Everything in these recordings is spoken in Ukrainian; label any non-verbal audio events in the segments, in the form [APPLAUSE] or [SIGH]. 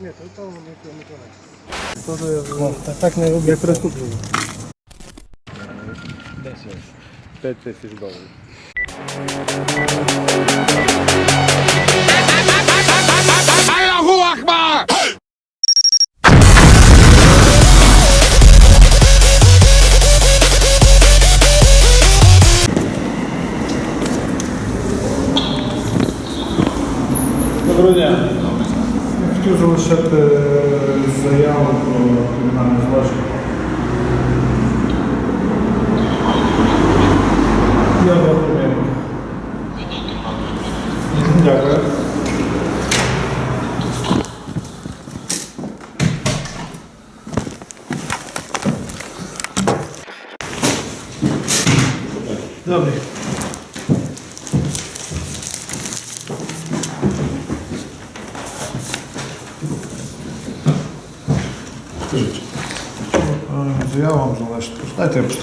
Ні, то там не не Теж ну, так, так не роблять. Як преступник. 5 тисяч доларів. Доброго дня. Хотів залишити заяву про кримінальне злочин.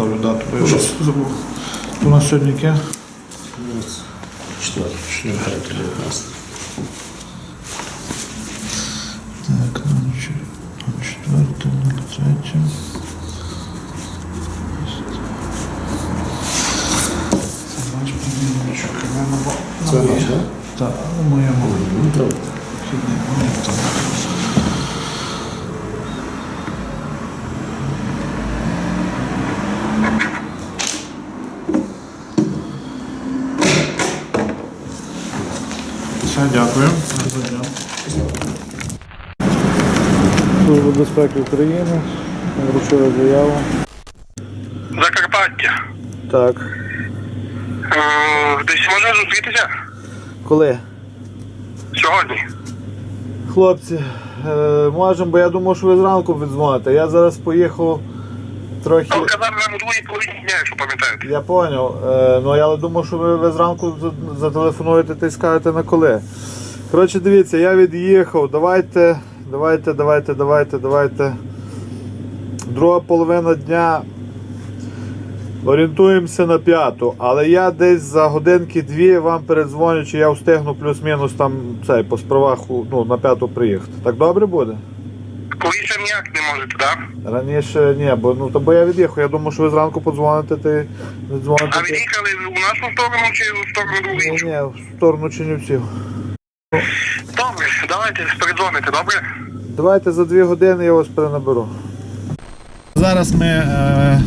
поставлю дату. Ну, У нас сьогодні яке? 4, 4, 19. Служба безпеки України. Вручила заяву. Закарпаття. Так. Е, Десь можна зустрітися Коли? сьогодні. Хлопці, е, можемо, бо я думав, що ви зранку віддзвоните. Я зараз поїхав трохи. Там казав нам у другій половині дня, якщо пам'ятаєте. Я зрозумів. Е, ну я думав, що ви, ви зранку за- зателефонуєте та й скажете на коли. Коротше, дивіться, я від'їхав. Давайте, давайте, давайте, давайте, давайте. Друга половина дня. Орієнтуємося на п'яту, але я десь за годинки-дві вам передзвоню, чи я встигну плюс-мінус там цей по справах ну, на п'яту приїхати. Так добре буде? Повіше ніяк не можете, так? Раніше ні, бо ну то бо я від'їхав. Я думав, що ви зранку подзвоните, ти не дзвоните. А від'їхали в нашу сторону чи в сторону другу Ні, ні, в сторону Чинівців. Добре, давайте передзвоните, добре? Давайте за дві години я вас перенаберу. Зараз ми е,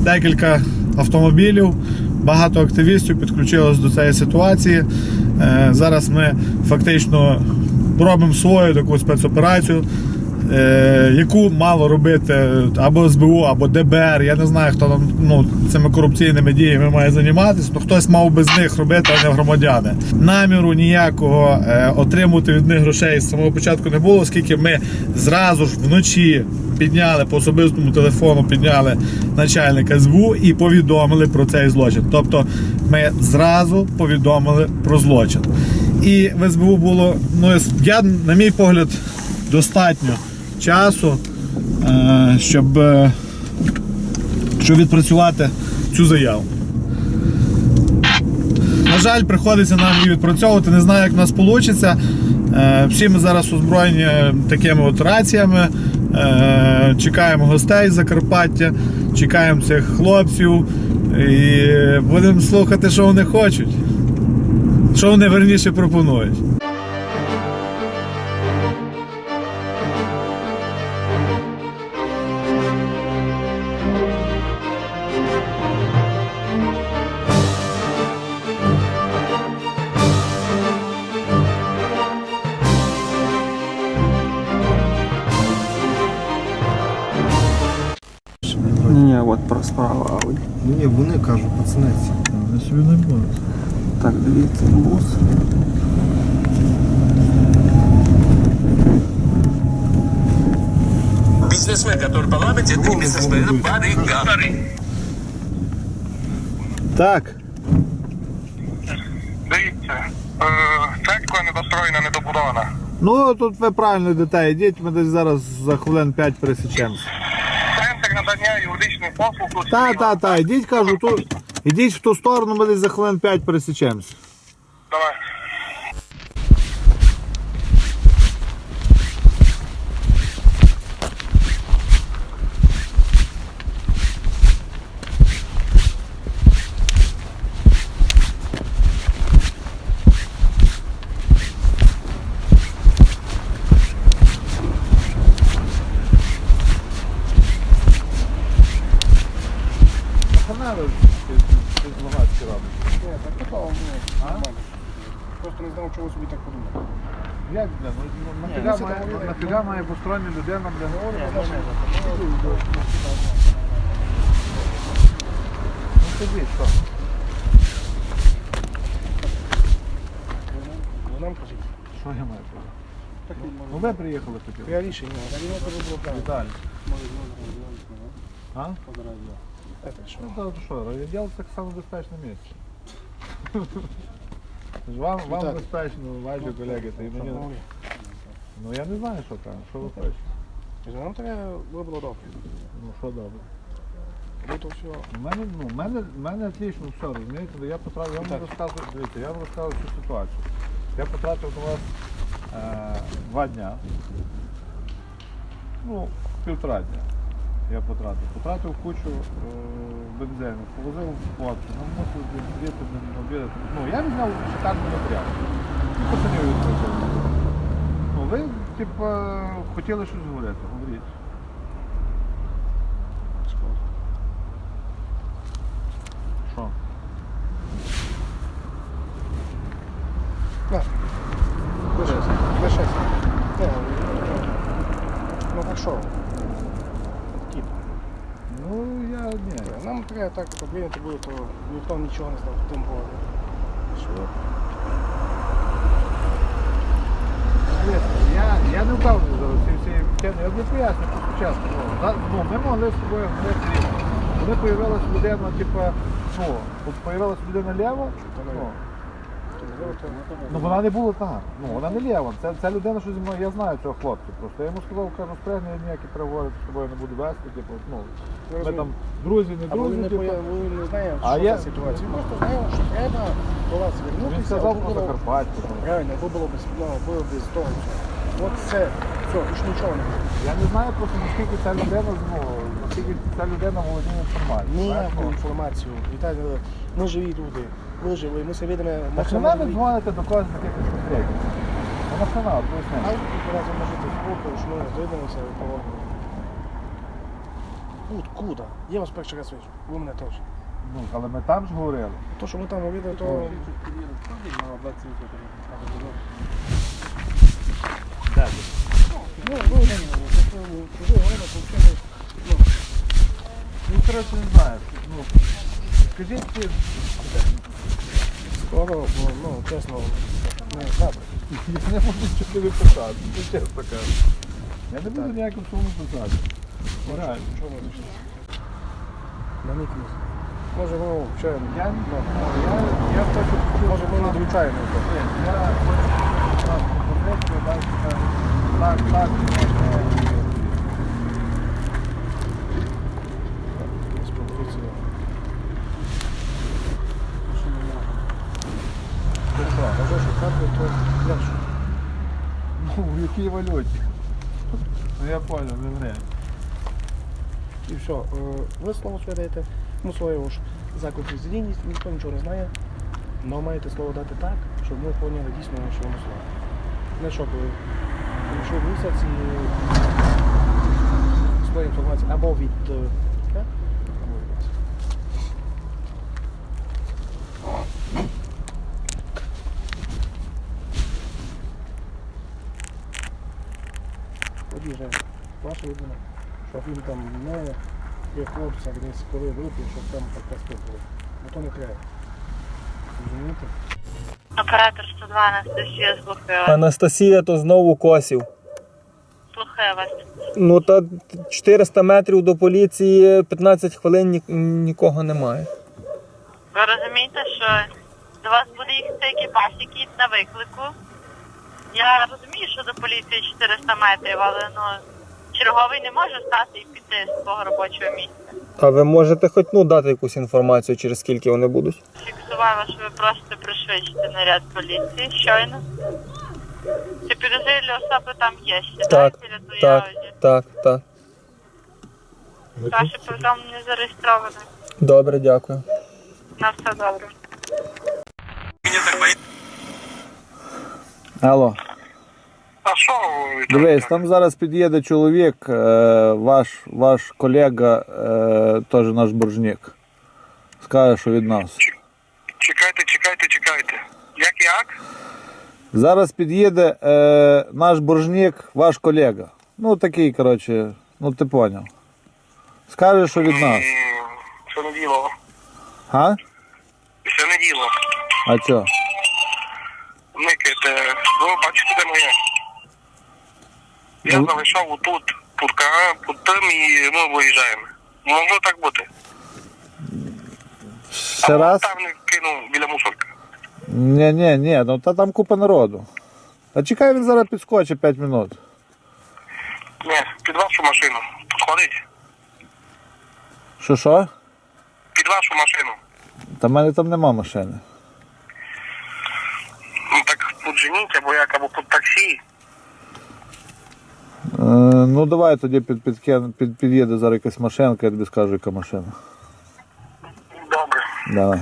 декілька автомобілів, багато активістів підключилось до цієї ситуації. Е, зараз ми фактично робимо свою таку спецоперацію. Е, яку мало робити або СБУ, або ДБР. Я не знаю, хто там ну, цими корупційними діями має займатися, але хтось мав би з них робити, а не громадяни. Наміру ніякого е, отримувати від них грошей з самого початку не було, оскільки ми зразу ж вночі підняли по особистому телефону, підняли начальника СБУ і повідомили про цей злочин. Тобто ми зразу повідомили про злочин. І в СБУ було, ну я, на мій погляд, достатньо часу, е, щоб, е, щоб відпрацювати цю заяву. На жаль, приходиться нам її відпрацьовувати. Не знаю, як в нас вийде. Всі ми зараз озброєні такими от раціями. Е, Чекаємо гостей з Закарпаття, чекаємо цих хлопців і будемо слухати, що вони хочуть. Що вони верніше пропонують. справа Ауді. Ні, вони кажуть, пацани. ці. Я собі не можу. Так, дивіться, бус. Бизнесмен, который поламывает, это не бизнесмен, это барыга. Так. Дивіться, е, церква недостроєна, недобудована. Ну тут ви правильно йдете, йдіть, ми десь зараз за хвилин 5 пересічемося. Надання послуг. Та, та, та, йдіть, кажу, тут. йдіть в ту сторону, ми десь за хвилин 5 пересічемося. Давай. знаю, ти з Луганська так питав, ну, нормально. Просто не знав, чого собі так подумав. Нафига має- нормально. Построєння людина, бля, говорить, Ні, машина. Ну тобі що? Нам кажіть. Що я маю робити? Так він Ну ви приїхали тоді. Я рішення. Віталій. А? Так, що? Ну то що, райвідділ так само безпечне місце. Вам, вам Так. безпечно, ваші колеги, та й мені. Ну я не знаю, що там, що ви хочете. Нам треба було добре. Ну що добре. Ну все. У мене, ну, в мене, в мене отлично все, розумієте, бо я потрапив, я вам Так. розказую, дивіться, я вам розказую цю ситуацію. Я потрапив до вас е, два дня. Ну, півтора дня я потратив. Потратив кучу е, бензину, повозив платку, нам мусив звідти обідати. Ну, я відняв шикарний матеріал. І пацанів відповідав. Ну, ви, типу, хотіли щось говорити, говоріть. Що? Лишайся. Лишайся. Ні, Ну так що? Кіт. Ну, я ні. Треба так прийняти буде, то ніхто нічого не став в тому поводу. Я, я не впевнений зараз ці всі теми. Я не поясню чесно. Ну, ми могли з тобою говорити. Коли появилась людина, типу, ну, от появилась людина ліва, ну, ну вона не була там. Ну, вона не ліва. Це, це людина, що зі мною, я знаю цього хлопця. Просто я йому сказав, кажу, спрягни, я ніякі переговори з тобою не буду вести. Типу, ну, ми там друзі, не друзі. не, Типу. поя- він не знає, А що я- за ситуація. Він просто знає, що треба до вас звернутися. Він сказав або про було- Закарпаття. там. Правильно, або було без, було без того. От це, все, більш нічого не буде. Я не знаю просто наскільки ця людина, ну, наскільки ця людина володіє інформацією. Ніяку інформацію. Віталій, ми живі люди, ви живі, ми все видимо. Так не треба дзвонити до когось таких конкретних. Ну, на канал, А поясни. ви разом можете спокою, що ми видимося і поговоримо. Куд, куди? Я вас перший раз вижу, ви мене теж. Ну, але ми там ж говорили. То, що ми там увидели, то... Де Ну, ви не ну, Ну, коротше, не знаю. Ну, скажіть, скоро, бо, ну, чесно, не знаю. я не можу нічого тобі писати, ну, чесно кажу. Я не буду ніяким суму писати. Реально. Що ми? На не знаю. Може, ну, ще, Я, ну, я, я хочу... може, ми не долучаємо. Я хочу вас пропозицію, бачите, так, так, можна. З пропозицією. Ти що? Може, що карти, то я що? Ну, якій валюті? Ну я понял, не вряд. І все, е, ви слово своє даєте, ну своє ж за конфіденційність, ніхто нічого не знає. Але маєте слово дати так, щоб ми поняли дійсно, що воно слово. Не щоб ви прийшов місяць і своя інформація або від е, е, або від вас. Тоді вже ваша щоб він там не є хлопця десь коли випив, щоб там спокою. Бо то не треба. Розумієте? Оператор 102 Анастасія слухає. Анастасія то знову косів. Слухає вас. Ну та 400 метрів до поліції, 15 хвилин ні- нікого немає. Ви розумієте, що до вас буде їхати екіпаж, який на виклику. Я розумію, що до поліції 400 метрів, але ну черговий не може стати і піти з свого робочого місця. А ви можете хоч ну дати якусь інформацію, через скільки вони будуть? Фіксувала, що ви просите пришвидшити наряд поліції щойно. Чи підозрілі особи там є? Сідають біля тої Так, Ауді. так, так. Ваше повідомлення зареєстроване. Добре, дякую. На все добре. Так. Алло. Ви? Дивись, там зараз під'їде чоловік, е, ваш, ваш колега, е, теж наш боржник. Скаже, що від нас. Чекайте, чекайте, чекайте. Як як? Зараз під'їде е, наш боржник, ваш колега. Ну такий, коротше, ну ти поняв. Скаже, що від нас. Це не діло. А? Це не діло. А чо? Никайте, ви бачите, де моє? Я залишав отут, тут кага, тут тим і ми виїжджаємо. Могло так бути. Ще А раз? Там не кинув біля мусорки. Ні, ні, ні, ну та там купа народу. А чекай, він зараз підскочить 5 минут. Ні, під вашу машину. Підходить. Що що? Під вашу машину. Та в мене там нема машини. Ну так подженіть, або як, або під таксі. Е, ну давай тоді під, під, під, під'їде зараз якась машинка, я тобі скажу, яка машина. Добре. Давай.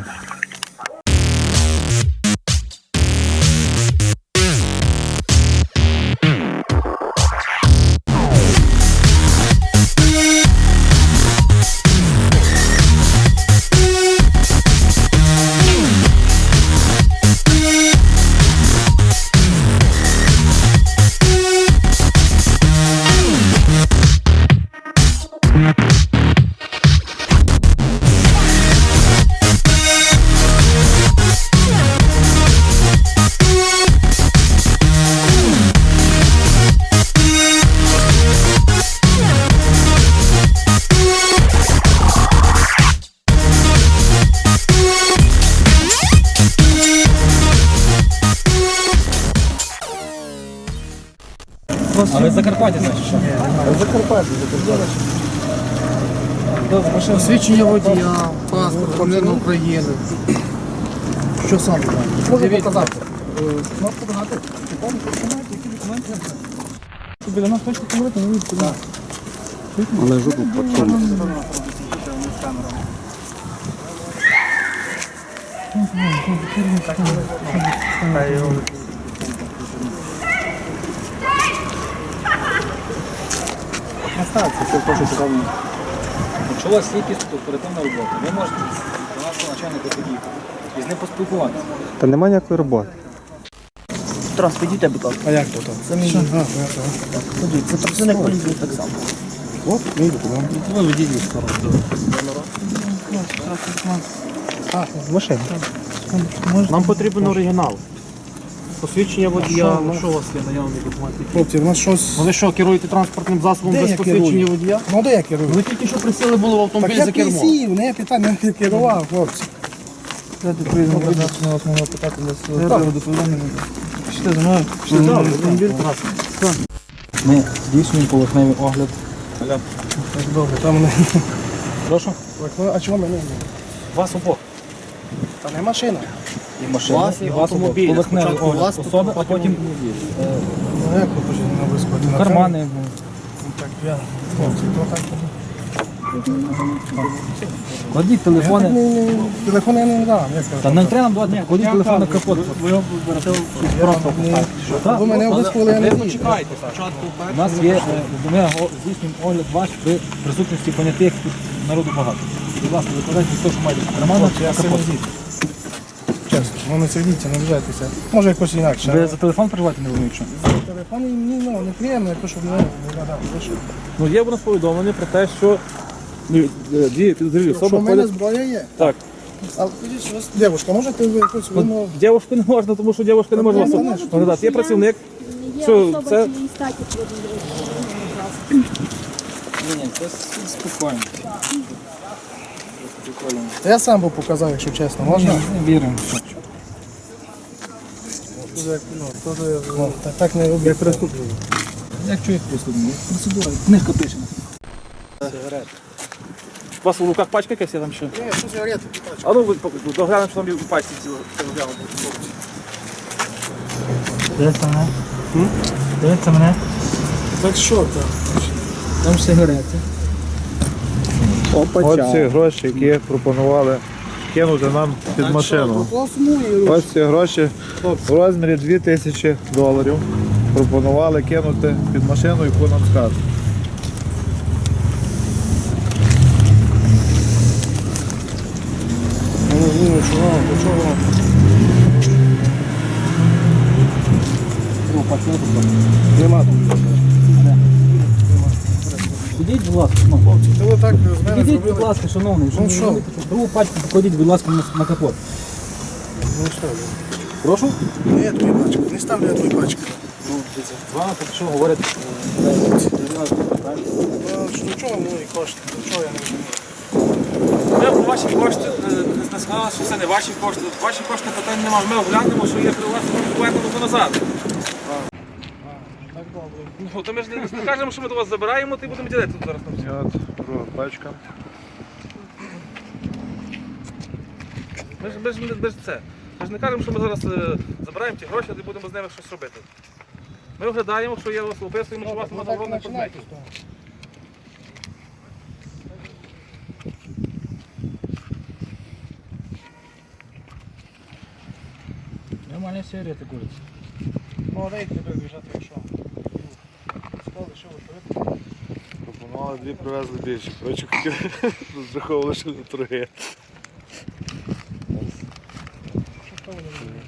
Посвідчення водія, паспорт, громадянин України. Що саме? Можу показати. Можу показати? Біля нас точно говорити, не куди. Але жопу потом. Якщо у вас є якісь оперативна робота, ви можете до нашого начальника під'їхати і з ним поспілкуватися. Та нема ніякої роботи. Тарас, підійте, будь ласка. А як то там? Це мій. Ходіть, це працівник поліції так само. От, мій документ. Ви ведіть в сторону. Машина. Нам потрібен оригінал. Посвідчення водія. Ну, що у вас є наявний документ? Хлопці, в нас щось... Ну ви що, керуєте транспортним засобом Де без я посвідчення керую? водія? Ну, де я керую? Ви тільки що присіли було в Так автомобіль я за кермо. присів, не питання не керував, хлопці. Ми здійснюємо поверхневий огляд. Добре, там не... Прошу. Так, ну, А чого мене? Вас обох. Та не машина. І машина, Вас і автомобіль. Поверхневий Спочатку огляд вас, особи, а потім Ну як ви хочете на вискоті? На кармани. Ну, Так, я... Хлопці, то так... Кладіть телефони. телефон я не дам, я. Та не треба нам давати, кладіть телефон на капот. Просто Так. Ви мене обов'язково я не Ви почекайте спочатку. У нас є, е, ми го- здійснюємо огляд ваш при присутності понятих тут народу багато. Будь ласка, викладайте все, що маєте в карманах, на капот. Чесно, ну не не обижайтеся. Може якось інакше. Ви за телефон переживаєте, не розумію, що? Телефон і мені ну, неприємно, якщо щоб не виглядав. Ви що? Ну є в нас повідомлення про те, що ну, е, дві підозрілі Що в мене ходять. зброя є. Так. А скажіть, що вас... Дівушка, можете ви якусь вимогу? Дівушку не можна, тому що дівушка не може вас оглядати. Є працівник. Є Що, особа це- цієї статі Ні, ні, це спокійно. Та я сам би показав, якщо чесно, можна? Віримо. Ну, так, так не робіть. Як чуєш присутні? Процедура, книжка пише. У вас у руках пачка якась є там ще? Ні, що сигарети? А ну ви доглянемо, що там у пачці ціло. Дивіться мене. Дивіться мене. Так що так? Там сигарети. От ці гроші, які пропонували кинути нам під машину. Ось ці гроші в розмірі 2000 доларів пропонували кинути під машину, яку нам скажуть. Я не знаю, чого, до чого. пальця, я тут бачу. Нема тут. Ідіть, будь ласка, ну, Це ви так з мене Ідіть, будь зробили. ласка, шановний, Ну, що? другу пачку покладіть, будь ласка, на, на капот. Ну що ви? Прошу? Не твої пачки, не ставлю я твої пачки. Ну, дивіться, два, так що говорять, Ну, що чого мої кошти? Ну, Чого я не розумію? Ми по ваші кошти, е, не сказали, що це не ваші кошти. Ваші кошти питань немає. Ми оглянемо, що є при вас, ми повернемо назад. Ну, то ми ж не скажемо, що ми до вас забираємо, ти будемо ділити тут зараз всі. от друга пачка. Ми ж, ми, ж, не- ми ж це. Ми ж не кажемо, що ми зараз е, забираємо ті гроші, і будемо з ними щось робити. Ми оглядаємо, що є у вас, описуємо, що у вас Ну, немає заборонених предметів. з того. Нормальна серія ти куриці. Тебе біжати, якщо. Сказали, що ви що Дві, привезли більше. Коротше, [LAUGHS] розраховували, що не троє. Що вони роблять?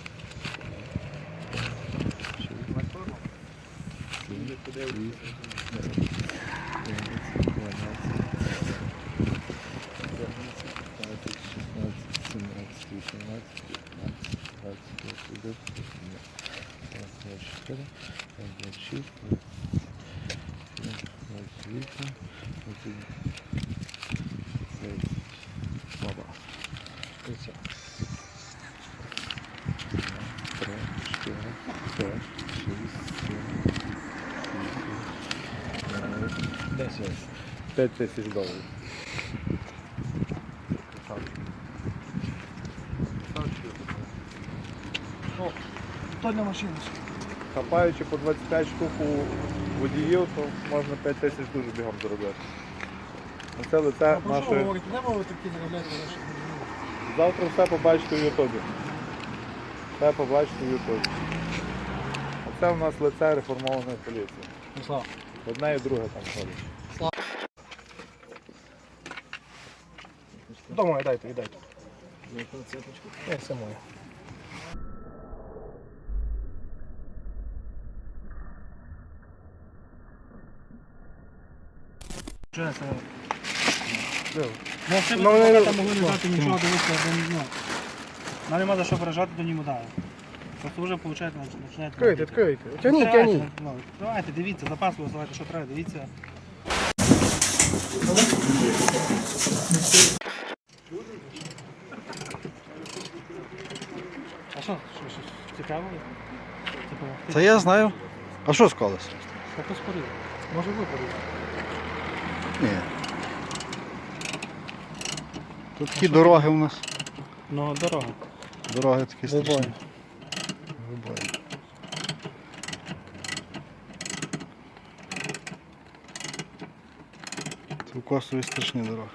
П'ять тисяч доларів. То на машину. Хапаючи по 25 штук у водіїв, то можна 5 тисяч дуже бігом заробляти. Це лице нашої. Не можете такі заробляти гроші. Завтра все побачите в Ютубі. Все побачите в Ютубі. Оце у нас лице реформованої поліції. Слава. Одне і друге там ходить. Дома дайте, віддайте. Це моє. Що це? Ну, Це ну, ви ну, там могли не дати нічого, дивитися, ну, нам нема за що виражати, то йому дали. Просто вже, виходить, починаєте... Відкрийте, відкрийте. Тяніть, Давайте, ну, Давайте, дивіться, запаску висилайте, що треба, дивіться. А що, що, що, цікаво? Типу, Це я знаю. А що склалося? Так поспорив. Може випадати. Ні. Тут такі дороги у нас. Ну, дорога. Дороги такі страшні. Вибої. Вибої. Це в Косові страшні дороги.